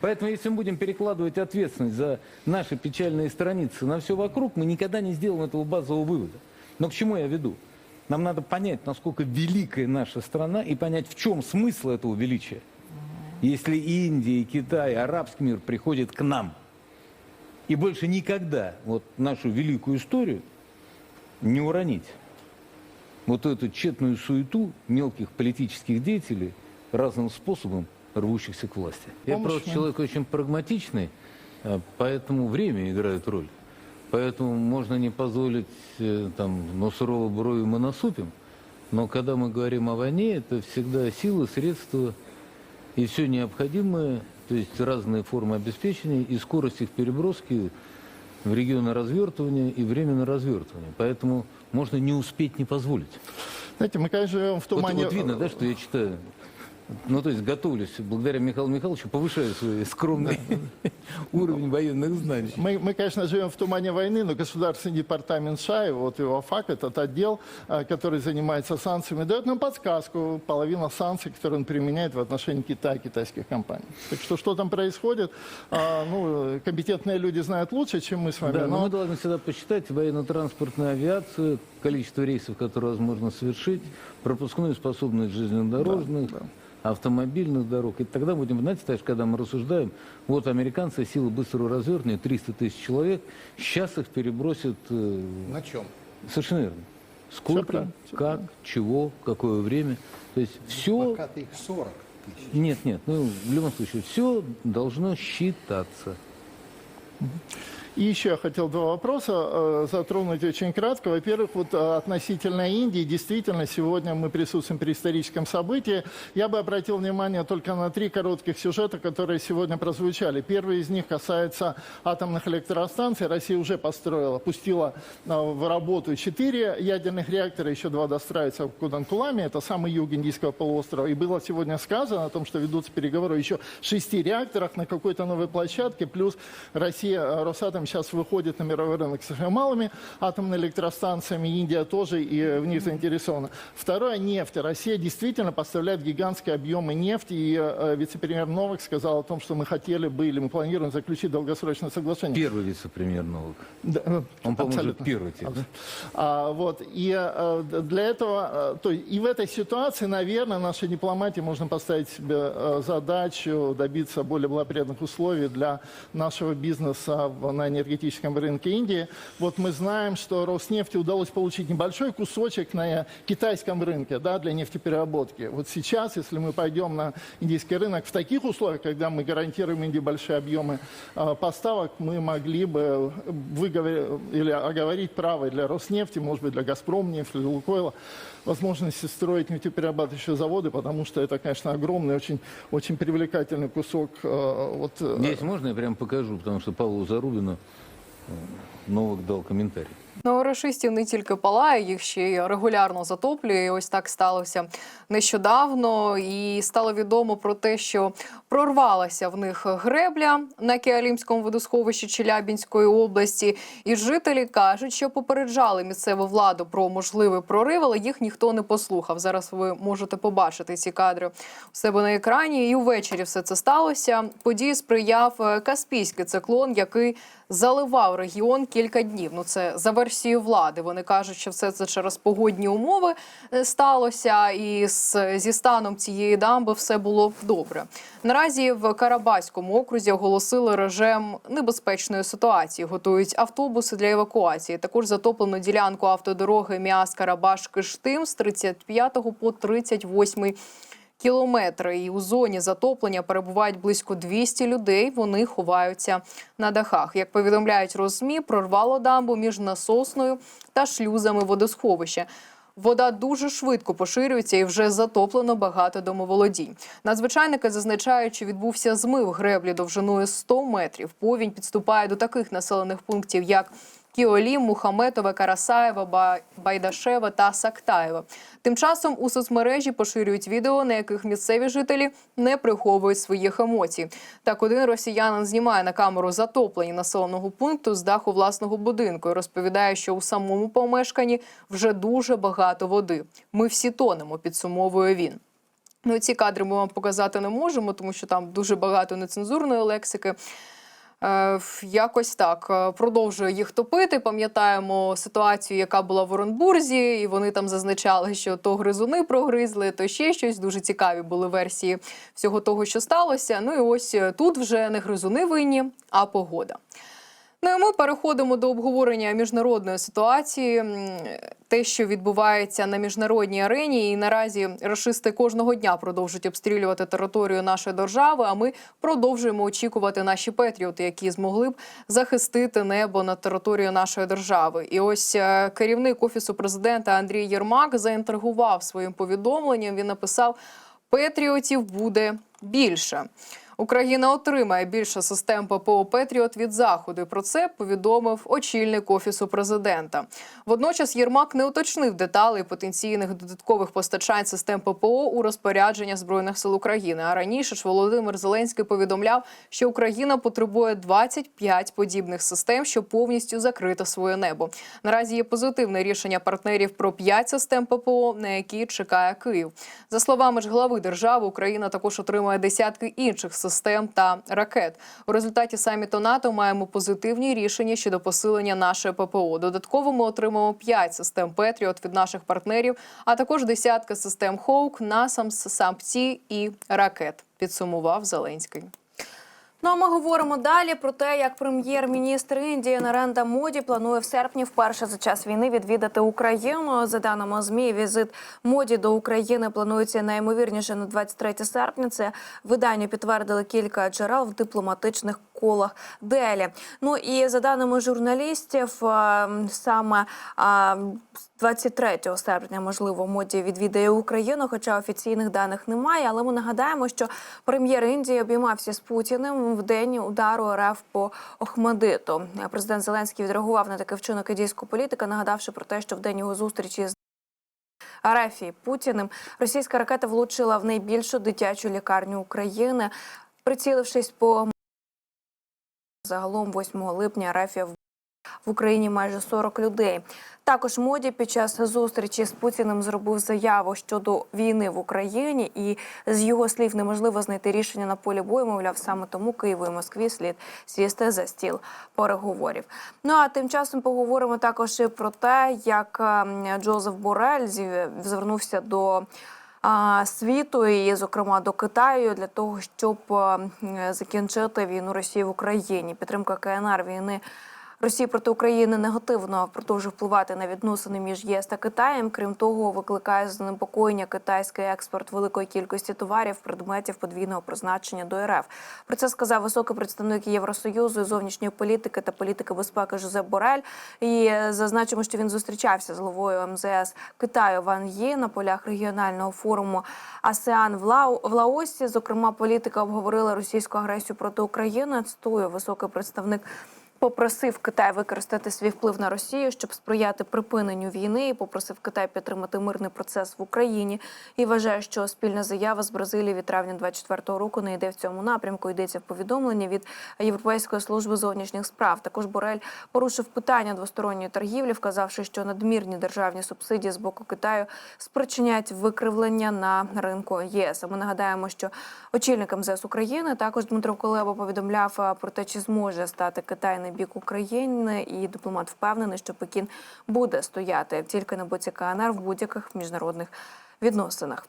Поэтому, если мы будем перекладывать ответственность за наши печальные страницы на все вокруг, мы никогда не сделаем этого базового вывода. Но к чему я веду? Нам надо понять, насколько великая наша страна и понять, в чем смысл этого величия. Если Индия, Китай, арабский мир приходит к нам, и больше никогда вот нашу великую историю не уронить. Вот эту тщетную суету мелких политических деятелей разным способом рвущихся к власти. Я Помощь просто человек очень прагматичный, а, поэтому время играет роль. Поэтому можно не позволить, э, там, но сурово брови мы насупим, но когда мы говорим о войне, это всегда силы, средства и все необходимое, то есть разные формы обеспечения и скорость их переброски в регионы развертывания и время на развертывание. Поэтому можно не успеть, не позволить. Знаете, мы, конечно, живем в Вот, тумане... вот видно, да, что я читаю. Ну, то есть готовлюсь, благодаря Михаилу Михайловичу, повышаю свой скромный уровень военных знаний. Мы, мы, конечно, живем в тумане войны, но Государственный департамент ШАИ, вот его ФАК, этот отдел, а, который занимается санкциями, дает нам подсказку, половина санкций, которые он применяет в отношении Китая, китайских компаний. Так что, что там происходит, а, ну, компетентные люди знают лучше, чем мы с вами. Да, но но- мы должны всегда посчитать военно-транспортную авиацию, количество рейсов, которые возможно совершить, пропускную способность железнодорожных, автомобильных дорог. И тогда будем, знаете, Таш, когда мы рассуждаем, вот американцы силы быстрого развертывания, 300 тысяч человек, сейчас их перебросят э, На чем? Совершенно верно. Сколько, правильно, всё как, чего, какое время. То есть все... Пока-то их 40 тысяч. Нет, нет, ну в любом случае, все должно считаться. И еще я хотел два вопроса э, затронуть очень кратко. Во-первых, вот э, относительно Индии, действительно, сегодня мы присутствуем при историческом событии. Я бы обратил внимание только на три коротких сюжета, которые сегодня прозвучали. Первый из них касается атомных электростанций. Россия уже построила, пустила э, в работу четыре ядерных реактора, еще два достраиваются в Кудантуламе, это самый юг Индийского полуострова. И было сегодня сказано о том, что ведутся переговоры еще шести реакторах на какой-то новой площадке, плюс Россия, э, Росатом сейчас выходит на мировой рынок с малыми атомными электростанциями, Индия тоже и в них заинтересована. Второе – нефть. Россия действительно поставляет гигантские объемы нефти, и э, вице-премьер Новак сказал о том, что мы хотели бы или мы планируем заключить долгосрочное соглашение. Первый вице-премьер Новак. Да, э, Он, по-моему, первый текст. А, вот, и э, для этого, э, то есть, и в этой ситуации, наверное, нашей дипломатии можно поставить себе э, задачу добиться более благоприятных условий для нашего бизнеса в- на энергетическом рынке Индии. Вот мы знаем, что Роснефти удалось получить небольшой кусочек на китайском рынке да, для нефтепереработки. Вот сейчас, если мы пойдем на индийский рынок в таких условиях, когда мы гарантируем Индии большие объемы э, поставок, мы могли бы выговорить или оговорить право для Роснефти, может быть, для Газпромнефти, для Лукойла, возможности строить нефтеперерабатывающие заводы, потому что это, конечно, огромный, очень, очень привлекательный кусок. э, вот, э, Если можно, я прям покажу, потому что Павлу Зарубину э, до коментарів. Ну, рашистів не тільки палає, їх ще й регулярно затоплює. І ось так сталося нещодавно. І стало відомо про те, що прорвалася в них гребля на Кіалімському водосховищі Челябінської області. І жителі кажуть, що попереджали місцеву владу про можливий прорив, але їх ніхто не послухав. Зараз ви можете побачити ці кадри у себе на екрані. І увечері все це сталося. Події сприяв е, Каспійський циклон, який заливав регіон кілька днів. Ну це за версією влади. Вони кажуть, що все це через погодні умови е, сталося, і зі станом цієї дамби все було добре. Наразі в Карабаському окрузі оголосили режим небезпечної ситуації. Готують автобуси для евакуації. Також затоплену ділянку автодороги Міас Карабаш Киштим з 35 по 38 кілометри. І у зоні затоплення перебувають близько 200 людей. Вони ховаються на дахах. Як повідомляють розмі, прорвало дамбу між насосною та шлюзами водосховища. Вода дуже швидко поширюється і вже затоплено багато домоволодінь. Надзвичайники зазначають, що відбувся змив греблі довжиною 100 метрів. Повінь підступає до таких населених пунктів, як Кіолім, Мухаметове, Карасаєва, Ба- Байдашеве та Сактаєве. Тим часом у соцмережі поширюють відео, на яких місцеві жителі не приховують своїх емоцій. Так, один росіянин знімає на камеру затоплення населеного пункту з даху власного будинку і розповідає, що у самому помешканні вже дуже багато води. Ми всі тонемо, підсумовує він. Ну, ці кадри ми вам показати не можемо, тому що там дуже багато нецензурної лексики. Е, Якось так Е, продовжує їх топити. Пам'ятаємо ситуацію, яка була в Оренбурзі, і вони там зазначали, що то гризуни прогризли, то ще щось. Дуже цікаві були версії всього того, що сталося. Ну і ось е, тут вже не гризуни винні, а погода. Ну і ми переходимо до обговорення міжнародної ситуації. Те, що відбувається на міжнародній арені, і наразі рашисти кожного дня продовжують обстрілювати територію нашої держави. А ми продовжуємо очікувати наші патріоти, які змогли б захистити небо над територією нашої держави. І ось е, керівник офісу президента Андрій Єрмак заінтригував своїм повідомленням. Він написав: Петріотів буде більше. Україна отримає більше систем ППО Петріот від заходу. І Про це повідомив очільник офісу президента. Водночас Єрмак не уточнив деталей потенційних додаткових постачань систем ППО у розпорядження збройних сил України. А раніше ж Володимир Зеленський повідомляв, що Україна потребує 25 подібних систем, щоб повністю закрити своє небо. Наразі є позитивне рішення партнерів про 5 систем ППО, на які чекає Київ. За словами ж глави держави, Україна також отримує десятки інших систем та ракет. У результаті саміту НАТО маємо позитивні рішення щодо посилення нашої ППО. Додатково ми отримаємо 5 систем Петріот від наших партнерів, а також десятка систем Хоук, Насамс, Сампці і ракет. Підсумував Зеленський. Ну а ми говоримо далі про те, як прем'єр-міністр Індії Наренда Моді планує в серпні вперше за час війни відвідати Україну. За даними змі, візит моді до України планується наймовірніше на 23 серпня. Це видання підтвердили кілька джерел в дипломатичних колах Делі. Ну і за даними журналістів, саме е, 23 серпня, можливо, моді відвідає Україну, хоча офіційних даних немає. Але ми нагадаємо, що прем'єр Індії обіймався з Путіним в день удару РФ по Охмадиту. Президент Зеленський відреагував на такий вчинок індійського політика, нагадавши про те, що в день його зустрічі з РФ Путіним російська ракета влучила в найбільшу дитячу лікарню України, прицілившись по загалом 8 липня РФ в Україні майже 40 людей. Також моді під час зустрічі з Путіним зробив заяву щодо війни в Україні, і з його слів неможливо знайти рішення на полі бою. Мовляв, саме тому Києву і Москві слід сісти за стіл переговорів. Ну а тим часом поговоримо також і про те, як ем, Джозеф Борель звернувся до. Світу і, зокрема, до Китаю для того, щоб е, закінчити війну Росії в Україні. Підтримка КНР війни Росії проти України негативно продовжує впливати на відносини між ЄС та Китаєм. Крім того, викликає занепокоєння китайський експорт великої кількості товарів, предметів подвійного призначення до РФ. Про це сказав високий представник Євросоюзу зовнішньої політики та політики безпеки Жозеп Борель. І зазначимо, що він зустрічався з головою МЗС Китаю Ван Є на полях регіонального форуму АСЕАН в Лао в Лаосі. Зокрема, політика обговорила російську агресію проти України. Цитую, високий представник попросив Китай використати свій вплив на Росію, щоб сприяти припиненню війни, і попросив Китай підтримати мирний процес в Україні. І вважає, що спільна заява з Бразилії від травня 24-го року не йде в цьому напрямку. Йдеться в повідомленні від Європейської служби зовнішніх справ. Також Борель порушив питання двосторонньої торгівлі, вказавши, що надмірні державні субсидії з боку Китаю спричиняють викривлення на ринку ЄС. Ми нагадаємо, що очільник МЗС України також Дмитро Кулеба повідомляв про те, чи зможе стати Китай на бік України, і дипломат впевнений, що Пекін буде стояти тільки на боці КНР в будь-яких міжнародних відносинах.